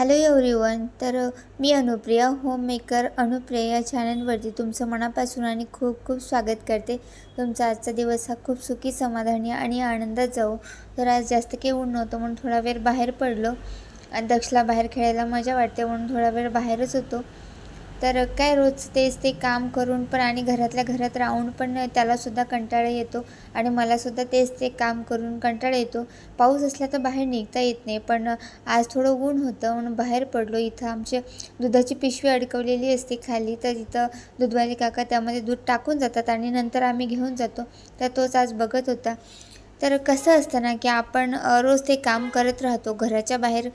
Hello everyone तर मी Anupriya home maker Anupriya चॅनलवरती तुमचं मनापासून आणि खूप खूप स्वागत करते. तुमचा आजचा दिवस हा खूप सुखी समाधानी आणि आनंदात जाऊ तर आज जास्त काही ऊन नव्हतं म्हणून थोडा वेळ बाहेर पडलो. आणि दक्षला बाहेर खेळायला मजा वाटते म्हणून थोडा वेळ बाहेरच होतो. तर काय रोज तेच ते काम करून पण आणि घरातल्या घरात राहून पण त्यालासुद्धा कंटाळा येतो आणि मलासुद्धा तेच ते काम करून कंटाळा येतो. पाऊस असला तर बाहेर निघता येत नाही पण आज थोडं ऊन होतं म्हणून बाहेर पडलो. इथं आमचे दुधाची पिशवी अडकवलेली असते खाली तर तिथं दूधवाले काका त्यामध्ये दूध टाकून जातात आणि नंतर आम्ही घेऊन जातो. तर तोच आज बघत होता. तर कसं असतं ना की आपण रोज ते काम करत राहतो घराच्या बाहेर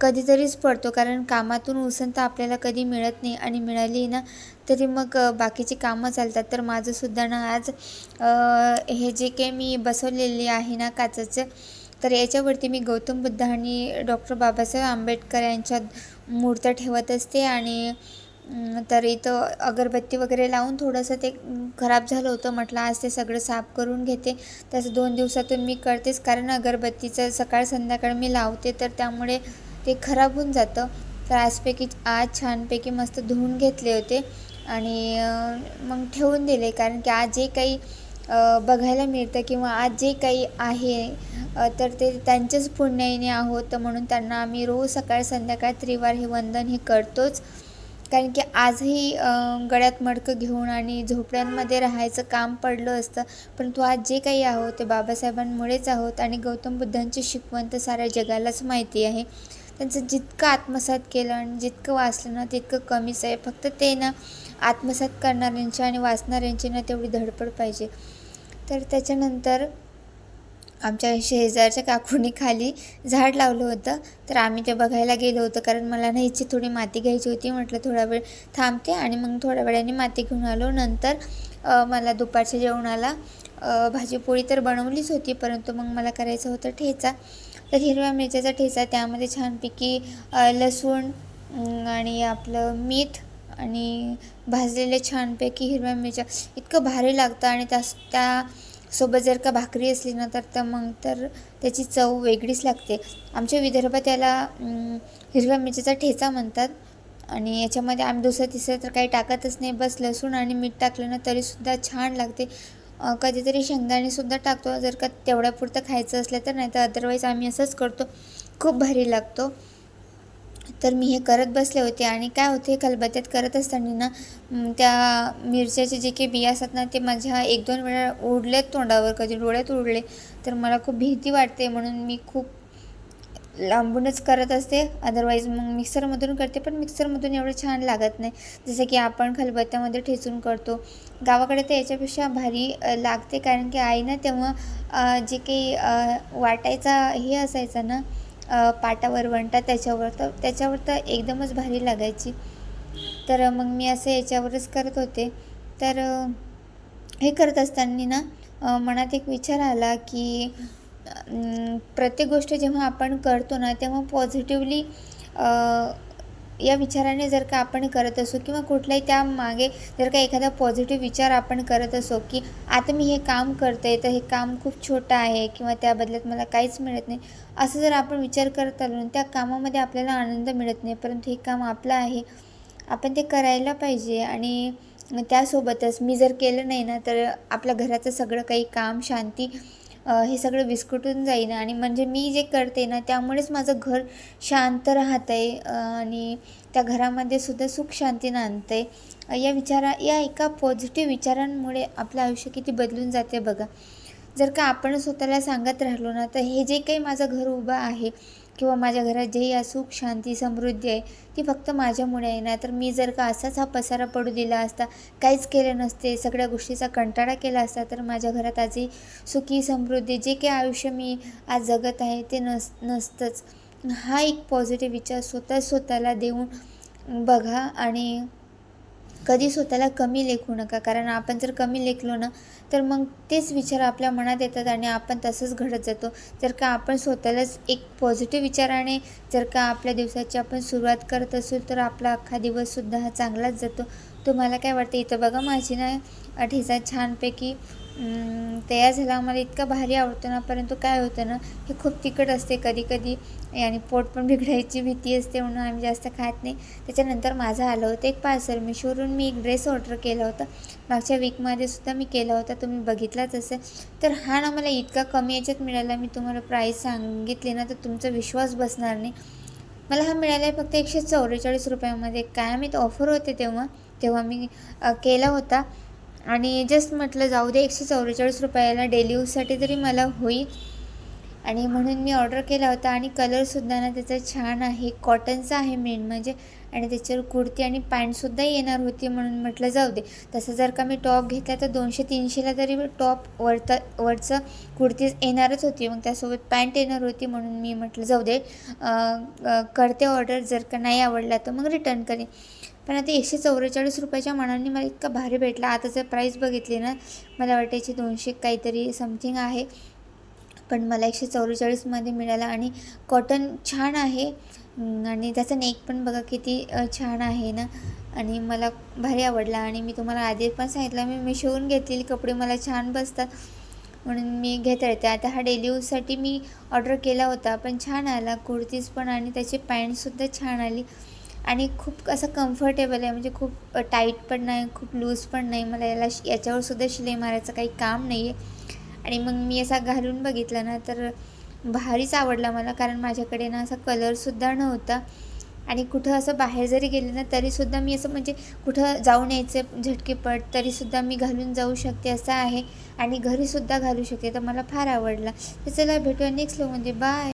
कधीतरीच पडतो कारण कामातून उसंत आपल्याला कधी मिळत नाही आणि मिळाली ना तरी मग बाकीची कामं चालतात. तर माझंसुद्धा ना आज हे जे काही मी बसवलेले आहे ना काचेचं तर याच्यावरती मी गौतम बुद्ध आणि डॉक्टर बाबासाहेब आंबेडकर यांच्या मूर्त्या ठेवत असते आणि तर इथं अगरबत्ती वगैरे लावून थोडंसं ते खराब झालं होतं. म्हटलं आज ते सगळं साफ करून घेते. तसं दोन दिवसातून मी करतेच. कारण अगरबत्तीचं सकाळ संध्याकाळ मी लावते तर त्यामुळे ते खराब होऊन जातं. तर आजपैकी आज छानपैकी मस्त धुवून घेतले होते. आणि मग ठेवून दिले. कारण की आज जे काही बघायला मिळतं किंवा आज जे काही आहे तर ते त्यांच्याच पुण्याईने आहोत. म्हणून त्यांना आम्ही रोज सकाळ संध्याकाळ त्रिवार हे वंदन हे करतोच. कारण की आजही गळ्यात मडकं घेऊन आणि झोपड्यांमध्ये राहायचं काम पडलं असतं. परंतु आज जे काही आहोत ते बाबासाहेबांमुळेच आहोत आणि गौतम बुद्धांची शिकवण तर साऱ्या जगालाच माहिती आहे. त्यांचं जितकं आत्मसात केलं आणि जितकं वाचलं ना तितकं कमीच आहे. फक्त ते ना आत्मसात करणाऱ्यांची आणि वाचणाऱ्यांची ना तेवढी धडपड पाहिजे. तर त्याच्यानंतर आमच्या शेजारच्या काकूनी खाली झाड लावलं होतं. तर आम्ही ते बघायला गेलो होतो कारण मला ना इच्छी थोडी माती घ्यायची होती. म्हटलं थोडा वेळ थांबते आणि मग थोड्या वेळाने माती घेऊन आलो. नंतर मला दुपारच्या जेवणाला भाजीपोळी तर बनवलीच होती परंतु मग मला करायचं होतं ठेचा. तर हिरव्या मिरच्याचा ठेचा त्यामध्ये छानपैकी लसूण आणि आपलं मीठ आणि भाजलेले छानपैकी हिरव्या मिरच्या. इतकं भारी लागतं आणि त्यास त्या सोबत जर का भाकरी असली ना तर तर मग तर त्याची चव वेगळीच लागते. आमच्या विदर्भात त्याला हिरव्या मिरचीचा ठेचा म्हणतात. आणि याच्यामध्ये आम्ही दुसरं तिसरं तर काही टाकतच नाही. बस लसूण आणि मीठ टाकलं ना तरीसुद्धा छान लागते. कधीतरी शेंगदाणेसुद्धा टाकतो. जर का तेवढ्यापुरतं खायचं असलं तर नाही तर अदरवाईज आम्ही असंच करतो. खूप भारी लागतो. तर मी हे करत बसले होते आणि काय होते खलबत्त्यात करत असताना ना त्या मिरच्याचे जे काही बिया असतात ना ते माझ्या एक दोन वेळा उडलेत तोंडावर कधी डोळ्यात उडले तर मला खूप भीती वाटते म्हणून मी खूप लांबूनच करत असते. अदरवाईज मग मिक्सरमधून करते पण मिक्सरमधून एवढं छान लागत नाही. जसं की आपण खलबत्त्यामध्ये ठेचून करतो. गावाकडे तर याच्यापेक्षा भारी लागते कारण की आई ना तेव्हा जे काही वाटायचा हे असायचं ना पाटावर वंटा त्याच्यावर तर त्याच्यावर तर एकदमच भारी लागायची. तर मग मी असं याच्यावरच करत होते. तर हे करत असताना ना मनात एक विचार आला की प्रत्येक गोष्ट जेव्हा आपण करतो ना तेव्हा पॉझिटिव्हली या विचाराने जर का आपण करत असू किंवा कुठलाही त्यामागे जर का एखादा पॉझिटिव्ह विचार आपण करत असो की आता मी हे काम करते तर हे काम खूप छोटं आहे किंवा त्या बदल्यात मला काहीच मिळत नाही असं जर आपण विचार करत आलो त्या कामामध्ये आपल्याला आनंद मिळत नाही परंतु हे काम आपलं आहे आपण ते करायला पाहिजे आणि त्यासोबतच मी जर केलं नाही ना तर आपल्या घराचं सगळं काही काम शांती हे सगळं विस्कटून जाईन. आणि म्हणजे मी जे करते ना त्यामुळेच माझं घर शांत राहतं आहे आणि त्या घरामध्ये सुद्धा सुख शांती नांदतं आहे या विचारा या एका पॉझिटिव्ह विचारांमुळे आपलं आयुष्य किती बदलून जाते बघा. जर का आपण स्वतःला सांगत राहिलो ना तर हे जे काही माझं घर उभं आहे किंवा माझ्या घरात जे या सुख शांती समृद्धी आहे ती फक्त माझ्यामुळे आहे ना तर मी जर का असाच हा पसारा पडू दिला असता काहीच केलं नसते सगळ्या गोष्टीचा कंटाळा केला असता तर माझ्या घरात आजही सुखी समृद्धी जे काही आयुष्य मी आज जगत आहे ते नस नसतंच. हा एक पॉझिटिव्ह विचार स्वतः स्वतःला देऊन बघा आणि कधी स्वतःला कमी लेखू नका. कारण आपण जर कमी लेखलो ना तर मग तेच विचार आपल्या मनात येतात आणि आपण तसंच घडत जातो. जर का आपण स्वतःलाच एक पॉझिटिव्ह विचाराने जर का आपल्या दिवसाची आपण सुरुवात करत असू तर आपला अख्खा दिवससुद्धा हा चांगलाच जातो. तुम्हाला काय वाटतं? इथं बघा माझी ना ठेचा छानपैकी तयार झाला. मला इतका भारी आवडतो ना परंतु काय होतं ना हे खूप तिखट असते. कधी कधी आणि पोट पण बिघडायची भीती असते म्हणून आम्ही जास्त खात नाही. त्याच्यानंतर माझं आलं होतं एक पार्सल मिशोवरून. मी एक ड्रेस ऑर्डर केला होता. मागच्या वीकमध्ये सुद्धा मी केला होता. तुम्ही बघितलाच असेल. तर हा ना मला इतका कमी याच्यात मिळाला. मी तुम्हाला प्राईस सांगितली ना तर तुमचा विश्वास बसणार नाही. मला हा मिळाला आहे फक्त एकशे चौवेचाळीस रुपयामध्ये. काय माहीत ऑफर होते तेव्हा. तेव्हा मी केला होता. आणि जस्ट म्हटलं जाऊ दे एकशे चौवेचाळीस रुपयाला डेली यूजसाठी तरी मला होईल. आणि म्हणून मी ऑर्डर केला होता आणि कलरसुद्धा ना त्याचा छान आहे कॉटनचा आहे मेन म्हणजे. आणि त्याच्यावर कुर्ती आणि पॅन्टसुद्धा येणार होती म्हणून म्हटलं जाऊ दे. तसं जर का मी टॉप घेतला तर दोनशे तीनशेला तरी टॉप वरता वरचं कुर्ती येणारच होती. मग त्यासोबत पॅन्ट येणार होती म्हणून मी म्हटलं जाऊ दे. करते ऑर्डर जर का नाही आवडला तर मग रिटर्न करेन. पण आता एकशे चौवेचाळीस रुपयाच्या मनाने मला इतका भारी भेटला. आता जर प्राईस बघितली ना मला वाटायची दोनशे काहीतरी समथिंग आहे. पण मला एकशे चौवेचाळीसमध्ये मिळाला आणि कॉटन छान आहे. आणि त्याचा नेक पण बघा किती छान आहे ना. आणि मला भारी आवडला. आणि मी तुम्हाला आधी पण सांगितलं मी मिशोवरून घेतलेले कपडे मला छान बसतात. म्हणून मी घेत राहते आता हा डेली यूजसाठी मी ऑर्डर केला होता पण छान आला. कुर्तीज पण आणि त्याची पॅन्टसुद्धा छान आली. आणि खूप असं कम्फर्टेबल आहे. म्हणजे खूप टाईट पण नाही खूप लूज पण नाही. मला याला शि- याच्यावर सुद्धा शिलाई मारायचं काही काम नाही आहे आणि मग मी असा घालून बघितला ना तर भारीच आवडला मला. कारण माझ्याकडे ना असा कलरसुद्धा नव्हता. आणि कुठं असं बाहेर जरी गेले ना तरीसुद्धा मी असं म्हणजे कुठं जाऊन यायचं झटकेपट तरीसुद्धा मी घालून जाऊ शकते असं आहे. आणि घरीसुद्धा घालू शकते तर मला फार आवडला. तर चला भेटूया नेक्स्ट म्हणजे बाय